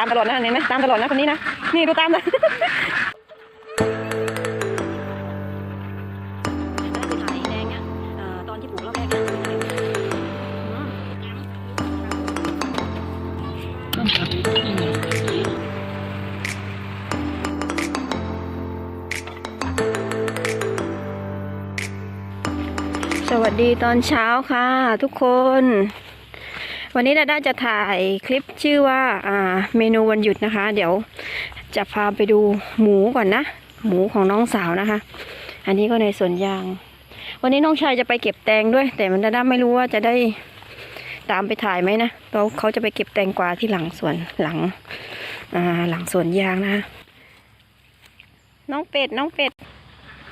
ามตลอดนะเห็นไหมตามตลอดนะคนนี้นะ นี่ดูตามนะตอนที่ปลูกรอบแรกเนี่ยสวัสดีตอนเช้าค่ะทุกคน วันนี้ดาด้าจะถ่ายคลิปชื่อว่าอ่าเมนูวันหยุดนะคะ เดี๋ยวจะพาไปดูหมูก่อนนะ หมูของน้องสาวนะคะ อันนี้ก็ในสวนยาง วันนี้น้องชายจะไปเก็บแตงด้วย แต่มันดาด้าไม่รู้ว่าจะได้ตามไปถ่ายไหมนะเราเขาจะไปเก็บแตงกวาที่หลังสวนหลังอ่าหลังสวนยางนะ น้องเป็ดน้องเป็ด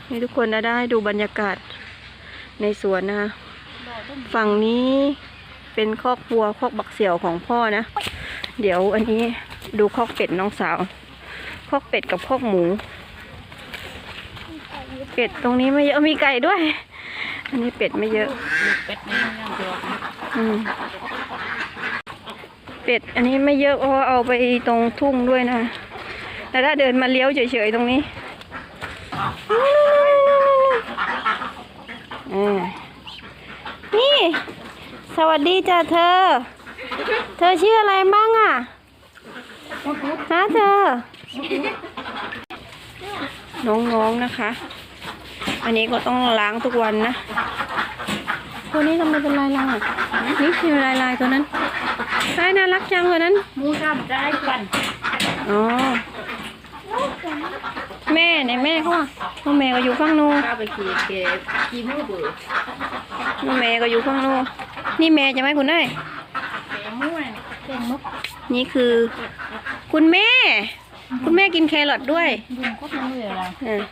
นี่ทุกคนดาด้าดูบรรยากาศในสวนนะคะฝั่งนี้ เป็นคอกวัวคอกบักเสี่ยวของพ่อนะ เดี๋ยวอันนี้ดูคอกเป็ดน้องสาว คอกเป็ดกับคอกหมู เป็ดตรงนี้ไม่เยอะมีไก่ด้วย อันนี้เป็ดไม่เยอะ เป็ดนี่ยังเดียวอืมเป็ดอันนี้ไม่เยอะเพราะเอาไปตรงทุ่งด้วยนะ แต่ถ้าเดินมาเลี้ยวเฉยๆตรงนี้อ่านี่ สวัสดีจ้ะเธอ เธอชื่ออะไรบ้างอะฮะเธอ น้องๆนะคะ อันนี้ก็ต้องล้างทุกวันนะ ตัวนี้ทำไมเป็นลายลายอะ นี่คือลายลายตัวนั้นใช่น่ารักจังตัวนั้นหมูทำได้กันอ๋อ แม่ไหนแม่เขาอะน้องแม่ก็อยู่ข้างโน้นข้าไปขี่เก็บขี่มือเบื่อน้องแม่ก็อยู่ข้างโน้น นี่แม่จะไหมคุณได้ยแกงม้วนแกงมุกนี่คือ คุณแม่ คุณแม่กินแครอทด้วยยุงก็มันเหนื่อยอะไรอะ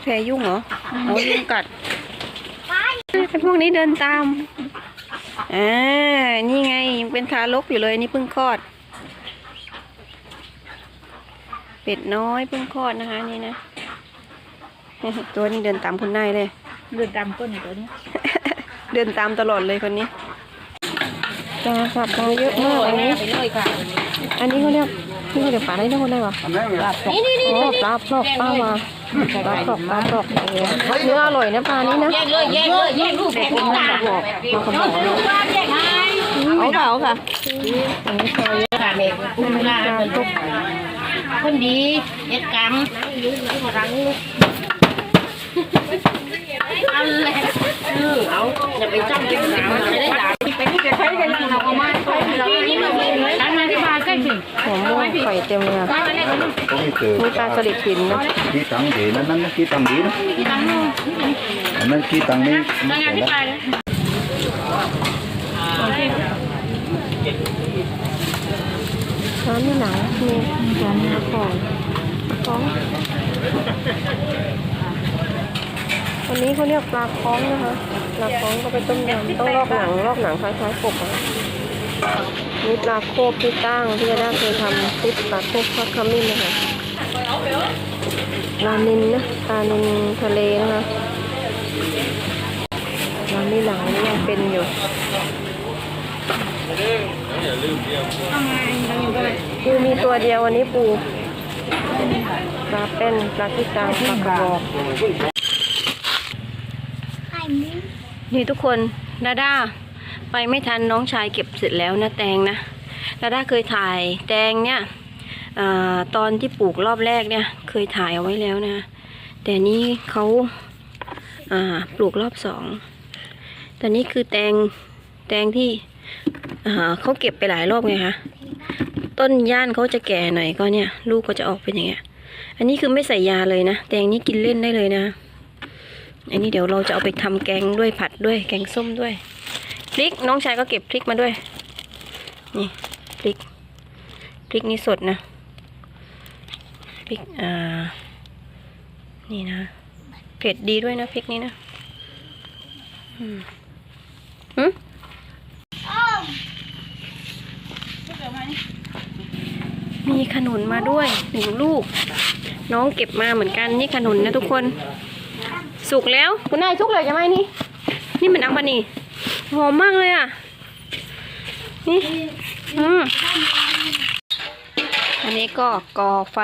แผลยุ่งเหรอเอายุ่งกัดไอ้พวกนี้เดินตามอ่านี่ไงยังเป็นทารกอยู่เลยนี่เพิ่งคลอด เป็ดน้อยเพิ่งคลอดนะคะนี่นะตัวนี้เดินตามคุณนายเลยเลือดดำก้นตัวนี้ เดินตามตลอดเลยคนนี้ปลาสับมาเยอะมากอันนี้ไปเลยค่ะอันนี้เขาเรียกนี่เขาเรียกปลาอะไรนะคนได้ปะนี่นี่นี่อ๋อปลาปลอกปลามาปลาปลอกปลาปลอกโอ้โหเนื้ออร่อยนะปลานี้นะแยกเลยแยกเลยแยกลูกแยกลูกมาบอกมาขบอกเลยแยกให้เอาค่ะเอาค่ะค่ะเด็กคุณลาคนดีเอ็ดกรรมเอาเลย เออเอาอย่าไปจ้องเป็นสาวจะได้ด่าไปที่จะใช้กันลังเราเอามานี่มันเลยร้านมาที่บ้านใกล้สิหัวม่วงไข่เต็มเลยอะมีปลาสลิดหินนะ ký tăng thì nó nó nó ký tăng đi đó nó ký tăng đi nó phải là ร้านมีหนังมีร้านมีของของวั นนี้เขาเรียกปลาคล้องนะคะ ปลาคล้องก็ไปต้มยำต้องลอกหนังลอกหนังคล้ายๆกบอะนี่ปลาโคบที่ตั้งที่จะได้เคยทำคลิปปลาโคบทอดขมิ้นนะคะปลานินนะปลานินทะเลนะคะปลานี่หลังนี่ยังเป็นอยู่ปูมีตัวเดียววันนี้ปูปลาเป็นปลาที่ตางปลากระบอก นี่ทุกคนดาด้าไปไม่ทันน้องชายเก็บเสร็จแล้วนะแตงนะดาด้าเคยถ่ายแตงเนี่ยอตอนที่ปลูกรอบแรกเนี่ย เคยถ่ายเอาไว้แล้วนะ แต่นี่เขาปลูกรอบสองแต่นี่คือแตงแตงที่เขาเก็บไปหลายรอบไงคะต้นย่านเขาจะแก่หน่อยก็เนี่ย ลูกก็จะออกเป็นอย่างเงี้ยอันนี้คือไม่ใส่ยาเลยนะแตงนี้กินเล่นได้เลยนะ อันนี้เดี๋ยวเราจะเอาไปทำแกงด้วยผัดด้วยแกงส้มด้วยพริกน้องชายก็เก็บพริกมาด้วย นี่พริกพริกนี่สดนะพริกอ่านี่นะเผ็ดดีด้วยนะพริกนี้นะอืมหืมมีขนุนมาด้วยหนึ่งลูก น้องเก็บมาเหมือนกันนี่ขนุนนะทุกคน สุกแล้วคุณนายสุกเลยใช่ไหมนี่ นี่มันอังปานี่หอมมากเลยอะ นี่อืมนี้ก็ก่อไฟ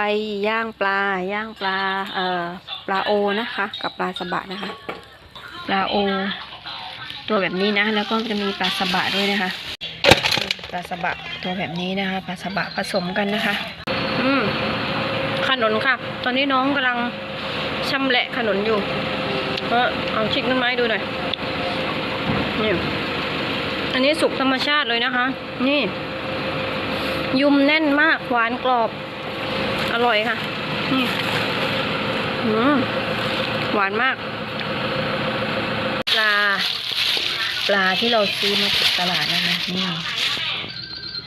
ย่างปลาย่างปลาเอ่อปลาโอนะคะ กับปลาสบะนะคะ ปลาโอ ตัวแบบนี้นะ แล้วก็จะมีปลาสบะด้วยนะคะ ปลาสบะตัวแบบนี้นะคะปลาสบะผสมกันนะคะ อืมขนนค่ะ ตอนนี้น้องกำลังชำแหละขนนอยู่ เออเอาชิกต้นไม้ดูหน่อยนี่อันนี้สุกธรรมชาติเลยนะคะ นี่ ยุมแน่นมากหวานกรอบ อร่อยค่ะ นี่อืมหวานมาก ปลา ปลาที่เราซื้อมาจากตลาดนะคะนี่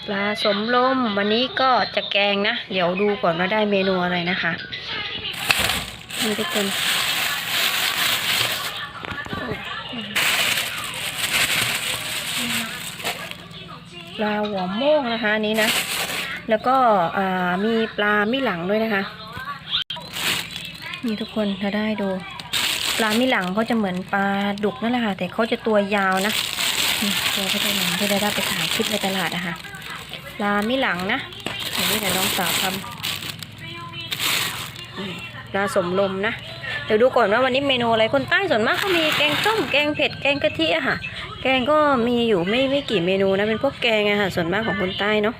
ปลาสมลมวันนี้ก็จะแกงนะ เดี๋ยวดูก่อนว่าได้เมนูอะไรนะคะนี่ทุกคน ปลาหัวโม่งนะคะนี้นะ แล้วก็มีปลามิหลังด้วยนะคะ นี่ทุกคนถ้าได้ดู ปลามิหลังเขาจะเหมือนปลาดุกนั่นแหละค่ะ แต่เขาจะตัวยาวนะนี่ตัวเขาจะหนังที่ได้รับไปถ่ายคลิปในตลาดนะคะปลามิหลังนะอันนี้แต่น้องสาวทำปลาสมลมนะเดี๋ยวดูก่อนว่าวันนี้เมนูอะไรคนใต้ส่วนมากเขามีแกงส้มแกงเผ็ดแกงกะทิอะค่ะ แกงก็มีอยู่ไม่ไม่กี่เมนูนะเป็นพวกแกงอะค่ะส่วนมากของคนใต้เนาะ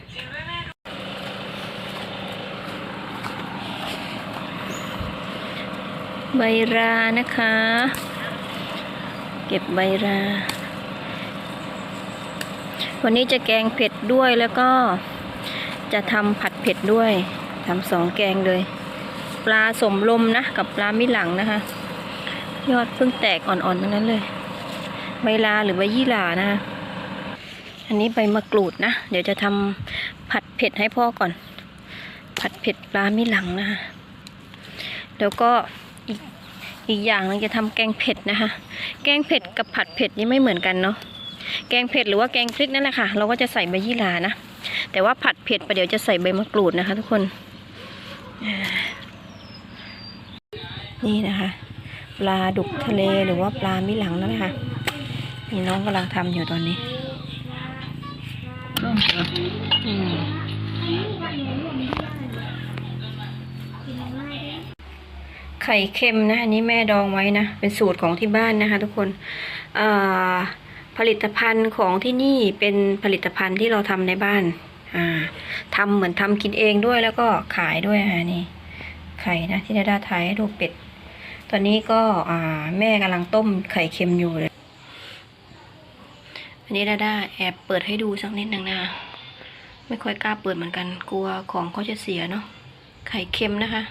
ใบรานะคะ เก็บใบรา วันนี้จะแกงเผ็ดด้วยแล้วก็จะทำผัดเผ็ดด้วยทำสองแกงเลย ปลาสมลมนะ กับปลามิหลังนะคะ ยอดเพิ่งแตกอ่อนๆทั้งนั้นเลย ใบลาหรือใบยี่หร่านะอันนี้ใบมะกรูดนะ เดี๋ยวจะทำผัดเผ็ดให้พ่อก่อน ผัดเผ็ดปลามิหลังนะคะแล้วก็อีกอีกอย่างนึงจะทำแกงเผ็ดนะคะ แกงเผ็ดกับผัดเผ็ดนี่ไม่เหมือนกันเนาะ แกงเผ็ดหรือว่าแกงพริกนั่นแหละค่ะ เราก็จะใส่ใบยี่หร่านะ แต่ว่าผัดเผ็ดประเดี๋ยวจะใส่ใบมะกรูดนะคะ ทุกคน นี่นะคะ ปลาดุกทะเลหรือว่าปลามิหลังนั่นแหละค่ะ นี่น้องกำลังทำอยู่ตอนนี้อืมไข่เค็มนะอันนี้แม่ดองไว้นะ เป็นสูตรของที่บ้านนะคะทุกคนอ่าผลิตภัณฑ์ของที่นี่เป็นผลิตภัณฑ์ที่เราทำในบ้านอ่าทำเหมือนทำกินเองด้วยแล้วก็ขายด้วยอะนี่ ไข่นะที่ดาดาถ่ายให้ดูเป็ด ตอนนี้ก็อ่าแม่กำลังต้มไข่เค็มอยู่เลย อันนี้ดาดาแอบเปิดให้ดูสักนิดหนึ่งนะคะไม่ค่อยกล้าเปิดเหมือนกัน กลัวของเขาจะเสียเนาะไข่เค็มนะคะ